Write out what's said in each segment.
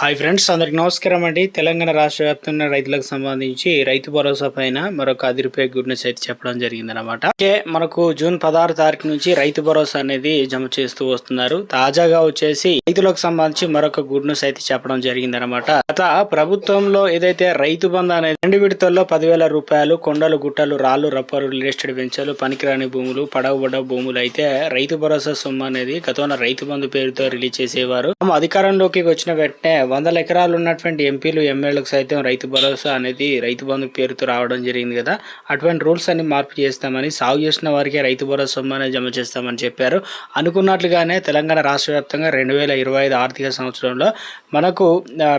Hi friends అందరికి నమస్కారం అండి. తెలంగాణ రాష్ట్ర వ్యాప్తంగా రైతులకు సంబంధించి రైతు భరోసా పైన మరొక అది రూపాయ గుడ్ అయితే చెప్పడం జరిగింది అనమాట మనకు జూన్ పదహారు తారీఖు నుంచి రైతు భరోసా అనేది జమ చేస్తూ వస్తున్నారు. తాజాగా వచ్చేసి రైతులకు సంబంధించి మరొక గుడ్ న్యూస్ అయితే చెప్పడం జరిగింది అనమాట గత ప్రభుత్వంలో ఏదైతే రైతు బంధు అనేది రెండు విడతల్లో పదివేల రూపాయలు కొండలు గుట్టలు రాళ్ళు రప్పరు రియల్ ఎస్టేట్ వెంచర్లు పనికిరాని భూములు పడవబడ్డ భూములు అయితే రైతు భరోసా సొమ్ము అనేది గతంలో రైతు బంధు పేరుతో రిలీజ్ చేసేవారు. అధికారంలోకి వచ్చిన వెంటనే వందల ఎకరాలు ఉన్నటువంటి ఎంపీలు ఎమ్మెల్యేలకు సైతం రైతు భరోసా అనేది రైతు బంధు పేరుతో రావడం జరిగింది కదా. అటువంటి రూల్స్ అన్ని మార్పు చేస్తామని సాగు చేసిన వారికే రైతు భరోసా సొమ్ము జమ చేస్తామని చెప్పారు. అనుకున్నట్లుగానే తెలంగాణ రాష్ట్ర వ్యాప్తంగా రెండు వేల ఇరవై ఐదు ఆర్థిక సంవత్సరంలో మనకు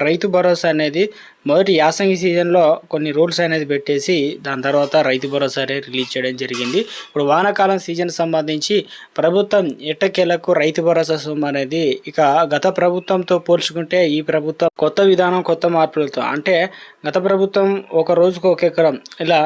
రైతు భరోసా అనేది మొదటి యాసంగి సీజన్లో కొన్ని రూల్స్ అనేది పెట్టేసి దాని తర్వాత రైతు భరోసా అనేది రిలీజ్ చేయడం జరిగింది. ఇప్పుడు వానాకాలం సీజన్ సంబంధించి ప్రభుత్వం ఎట్టకేలకు రైతు భరోసా సొమ్ము అనేది ఇక గత ప్రభుత్వంతో పోల్చుకుంటే ఈ ప్రభుత్వం కొత్త విధానం కొత్త మార్పులతో అంటే గత ప్రభుత్వం ఒక రోజుకు ఒక ఎకరం ఇలా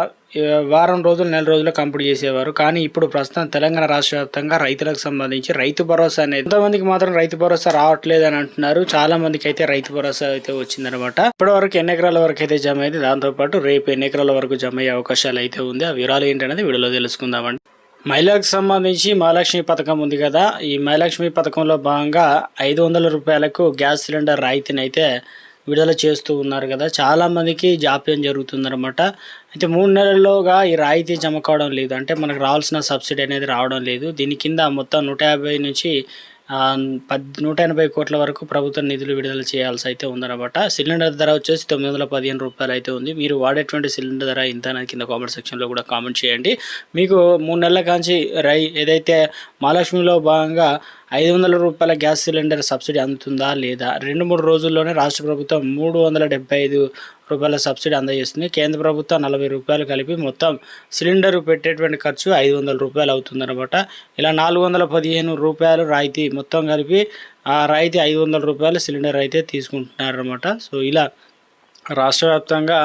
వారం రోజులు నెల రోజులు కంప్లీట్ చేసేవారు. కానీ ఇప్పుడు ప్రస్తుతం తెలంగాణ రాష్ట్ర వ్యాప్తంగా రైతులకు సంబంధించి రైతు భరోసా అనేది కొంతమందికి మాత్రం రైతు భరోసా రావట్లేదు అని అంటున్నారు. చాలా మందికి అయితే రైతు భరోసా అయితే వచ్చిందనమాట ఇప్పటి వరకు ఎన్ని ఎకరాల వరకు అయితే జమ అయింది? దాంతో పాటు రేపు ఎన్ని ఎకరాల వరకు జమ అయ్యే అవకాశాలు అయితే ఉంది? ఆ వివరాలు ఏంటనేది వీడియోలో తెలుసుకుందామండి. మహిళలకు సంబంధించి మహాలక్ష్మి పథకం ఉంది కదా. ఈ మహాలక్ష్మి పథకంలో భాగంగా ఐదు వందల రూపాయలకు గ్యాస్ సిలిండర్ రాయితీని అయితే విడుదల చేస్తూ ఉన్నారు కదా. చాలా మందికి జాప్యం జరుగుతుందన్నమాట. అయితే మూడు నెలల్లోగా ఈ రాయితీ జమ కావడం లేదు. అంటే మనకు రావాల్సిన సబ్సిడీ అనేది రావడం లేదు. దీని కింద మొత్తం నూట యాభై నుంచి పద్ నూట ఎనభై కోట్ల వరకు ప్రభుత్వ నిధులు విడుదల చేయాల్సి అయితే ఉందన్నమాట. సిలిండర్ ధర వచ్చేసి తొమ్మిది వందల పదిహేను రూపాయలు అయితే ఉంది. మీరు వాడేటువంటి సిలిండర్ ధర ఇంత కింద కామెంట్ సెక్షన్లో కూడా కామెంట్ చేయండి. మీకు మూడు నెలల కాంచి రై ఏదైతే మహాలక్ష్మిలో భాగంగా ఐదు వందల రూపాయల గ్యాస్ సిలిండర్ సబ్సిడీ అందుతుందా లేదా? రెండు మూడు రోజుల్లోనే రాష్ట్ర ప్రభుత్వం మూడు వందల డెబ్బై ఐదు రూపాయల సబ్సిడీ అందజేస్తుంది. కేంద్ర ప్రభుత్వం నలభై రూపాయలు కలిపి మొత్తం సిలిండర్ పెట్టేటువంటి ఖర్చు ఐదు వందల రూపాయలు అవుతుందన్నమాట. ఇలా నాలుగు వందల పదిహేను రూపాయలు రాయితీ మొత్తం కలిపి ఆ రాయితీ ఐదు వందల రూపాయలు సిలిండర్ అయితే తీసుకుంటున్నారన్నమాట. సో ఇలా రాష్ట్ర వ్యాప్తంగా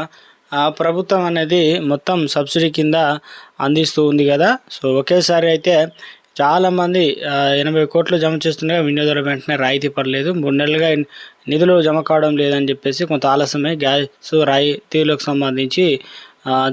ప్రభుత్వం అనేది మొత్తం సబ్సిడీ కింద అందిస్తూ ఉంది కదా. సో ఒకేసారి అయితే చాలామంది మంది ఎనభై కోట్లు జమ చేస్తుండగా వినియోగదారు వెంటనే రాయితీ పడలేదు. మూడు నెలలుగా నిధులు జమ కావడం లేదని చెప్పేసి కొంత ఆలస్యమే గ్యాస్ రాయితీలకు సంబంధించి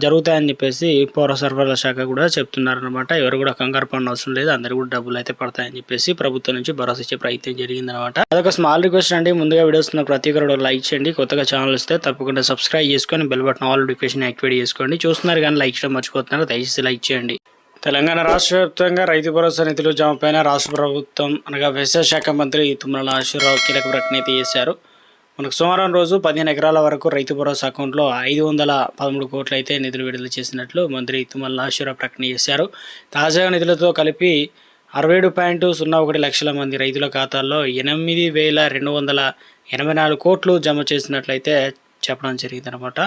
జరుగుతాయని చెప్పేసి పౌర సరఫరాల శాఖ కూడా చెప్తున్నారనమాట ఎవరు కూడా కంగారు పడిన అవసరం లేదు. అందరు కూడా డబ్బులు అయితే పడతాయని చెప్పేసి ప్రభుత్వం నుంచి భరోసా ఇచ్చే ప్రయత్నం జరిగిందనమాట అదొక స్మాల్ రిక్వెస్ట్ అండి. ముందుగా వీడియోస్ ఉన్న ప్రతి ఒక్కరు లైక్ చేయండి. కొత్తగా ఛానల్ వస్తే తప్పకుండా సబ్స్క్రైబ్ చేసుకొని bell button all notification activate చేసుకోండి. చూస్తున్నారు కానీ లైక్ చేయడం మర్చిపోతున్నారు. దయచేసి లైక్ చేయండి. తెలంగాణ రాష్ట్ర వ్యాప్తంగా రైతు భరోసా నిధులు జమ పైన రాష్ట్ర ప్రభుత్వం అనగా వ్యవసాయ శాఖ మంత్రి తుమ్మల నాగేశ్వరరావు కీలక ప్రకటన అయితే చేశారు. మనకు సోమవారం రోజు పదిహేను ఎకరాల వరకు రైతు భరోసా అకౌంట్లో ఐదు వందల పదమూడు కోట్లు అయితే నిధులు విడుదల చేసినట్లు మంత్రి తుమ్మల నాగేశ్వరరావు ప్రకటన చేశారు. తాజాగా నిధులతో కలిపి అరవై ఏడు పాయింట్ సున్నా ఒకటి లక్షల మంది రైతుల ఖాతాల్లో ఎనిమిది వేల రెండు వందల ఎనభై నాలుగు కోట్లు జమ చేసినట్లయితే చెప్పడం జరిగిందనమాట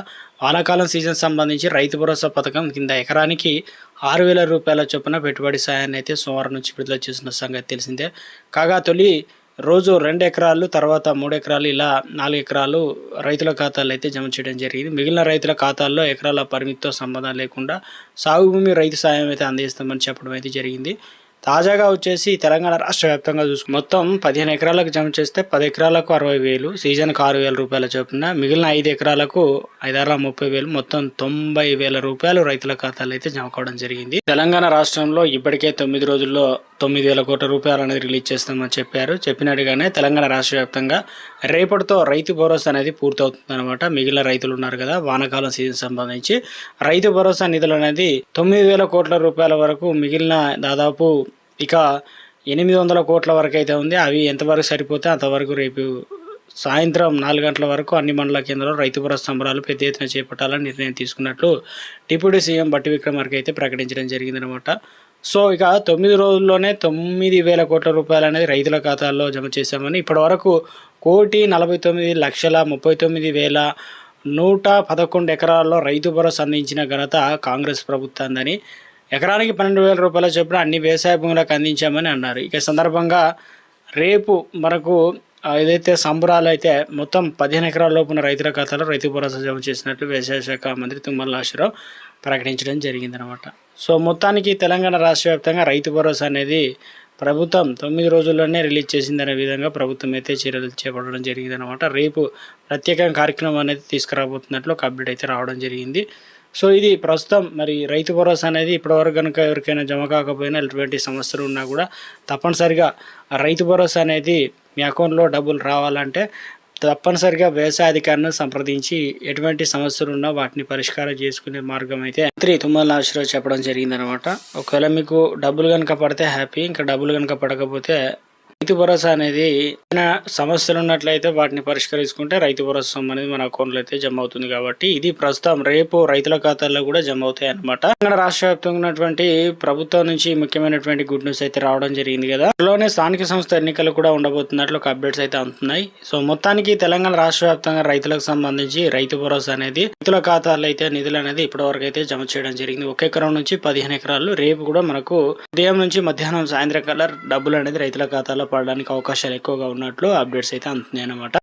వానాకాలం సీజన్ సంబంధించి రైతు భరోసా పథకం కింద ఎకరానికి ఆరు వేల రూపాయల చొప్పున పెట్టుబడి సాయాన్ని అయితే సోమవారం నుంచి విడుదల చేసిన సంగతి తెలిసిందే. కాగా తొలి రోజు రెండు ఎకరాలు తర్వాత మూడు ఎకరాలు ఇలా నాలుగు ఎకరాలు రైతుల ఖాతాల్లో అయితే జమ చేయడం జరిగింది. మిగిలిన రైతుల ఖాతాల్లో ఎకరాల పరిమితితో సంబంధం లేకుండా సాగు భూమి రైతు సాయం అయితే అందిస్తామని చెప్పడం అయితే జరిగింది. తాజాగా వచ్చేసి తెలంగాణ రాష్ట్ర వ్యాప్తంగా చూసుకు మొత్తం పదిహేను ఎకరాలకు జమ చేస్తే పది ఎకరాలకు అరవై వేలు సీజన్కి ఆరు వేల రూపాయల చొప్పున మిగిలిన ఐదు ఎకరాలకు ఐదారు ముప్పై వేలు మొత్తం తొంభై వేల రూపాయలు రైతుల ఖాతాలో అయితే జమ కావడం జరిగింది. తెలంగాణ రాష్ట్రంలో ఇప్పటికే తొమ్మిది రోజుల్లో తొమ్మిది వేల కోట్ల రూపాయలు అనేది రిలీజ్ చేస్తామని చెప్పారు. చెప్పినట్టుగానే తెలంగాణ రాష్ట్ర వ్యాప్తంగా రేపటితో రైతు భరోసా అనేది పూర్తవుతుంది అనమాట మిగిలిన రైతులు ఉన్నారు కదా వానాకాలం సీజన్ సంబంధించి. రైతు భరోసా నిధులు అనేది తొమ్మిది వేల కోట్ల రూపాయల వరకు మిగిలిన దాదాపు ఇక ఎనిమిది వందల కోట్ల వరకు అయితే ఉంది. అవి ఎంతవరకు సరిపోతే అంతవరకు రేపు సాయంత్రం నాలుగు గంటల వరకు అన్ని మండల కేంద్రాల్లో రైతు భరోసా సంబరాలు పెద్ద ఎత్తున చేపట్టాలని నిర్ణయం తీసుకున్నట్లు డిప్యూటీ సీఎం బట్టి విక్రమార్క అయితే ప్రకటించడం జరిగిందనమాట సో ఇక తొమ్మిది రోజుల్లోనే తొమ్మిది వేల కోట్ల రూపాయలు అనేది రైతుల ఖాతాల్లో జమ చేశామని ఇప్పటి వరకు కోటి నలభై తొమ్మిది లక్షల ముప్పై తొమ్మిది వేల నూట పదకొండు ఎకరాల్లో రైతు భరోసా అందించిన ఘనత కాంగ్రెస్ ప్రభుత్వందని ఎకరానికి పన్నెండు వేల రూపాయల చొప్పున అన్ని వ్యవసాయ భూములకు అందించామని అన్నారు. ఇక సందర్భంగా రేపు మనకు ఏదైతే సంబరాలు అయితే మొత్తం పదిహేను ఎకరాల లోపున రైతుల ఖాతాలో రైతు భరోసా జమ చేసినట్లు వ్యవసాయ శాఖ మంత్రి తుమ్మల నాగేశ్వరరావు ప్రకటించడం జరిగిందనమాట సో మొత్తానికి తెలంగాణ రాష్ట్ర వ్యాప్తంగా రైతు భరోసా అనేది ప్రభుత్వం తొమ్మిది రోజుల్లోనే రిలీజ్ చేసిందనే విధంగా ప్రభుత్వం అయితే చర్యలు చేపట్టడం జరిగింది అనమాట రేపు ప్రత్యేక కార్యక్రమం అనేది తీసుకురాబోతున్నట్లు ఒక అప్డేట్ అయితే రావడం జరిగింది. సో ఇది ప్రస్తుతం మరి రైతు భరోసా అనేది ఇప్పటివరకు కనుక ఎవరికైనా జమ కాకపోయినా ఎటువంటి సమస్యలు ఉన్నా కూడా తప్పనిసరిగా ఆ రైతు భరోసా అనేది మీ అకౌంట్లో డబ్బులు రావాలంటే తప్పనిసరిగా వ్యవసాయ అధికారిని సంప్రదించి ఎటువంటి సమస్యలు ఉన్నా వాటిని పరిష్కారం చేసుకునే మార్గం అయితే మంత్రి తుమ్మల నాగేశ్వరరావు చెప్పడం జరిగిందనమాట ఒకవేళ మీకు డబ్బులు కనుక పడితే హ్యాపీ ఇంకా డబ్బులు కనుక పడకపోతే రైతు భరోసా అనేది సమస్యలు ఉన్నట్లయితే వాటిని పరిష్కరించుకుంటే రైతు భరోసా అనేది మన అకౌంట్లో అయితే జమ అవుతుంది కాబట్టి ఇది ప్రస్తుతం రేపు రైతుల ఖాతాల్లో కూడా జమ అవుతాయి అనమాట తెలంగాణ రాష్ట్ర వ్యాప్తంగా ఉన్నటువంటి ప్రభుత్వం నుంచి ముఖ్యమైనటువంటి గుడ్ న్యూస్ అయితే రావడం జరిగింది కదా. త్వరలోనే స్థానిక సంస్థ ఎన్నికలు కూడా ఉండబోతున్నట్లు ఒక అప్డేట్స్ అయితే అందుతున్నాయి. సో మొత్తానికి తెలంగాణ రాష్ట్ర వ్యాప్తంగా రైతులకు సంబంధించి రైతు భరోసా అనేది రైతుల ఖాతాల్లో అయితే నిధులు అనేది ఇప్పటివరకు అయితే జమ చేయడం జరిగింది. ఒక ఎకరం నుంచి పదిహేను ఎకరాలు రేపు కూడా మనకు ఉదయం నుంచి మధ్యాహ్నం సాయంత్రం కల్లా డబ్బులు అనేది రైతుల ఖాతాలో పడడానికి అవకాశాలు ఎక్కువగా ఉన్నట్లు అప్డేట్స్ అయితే అందుతున్నాయి అన్నమాట.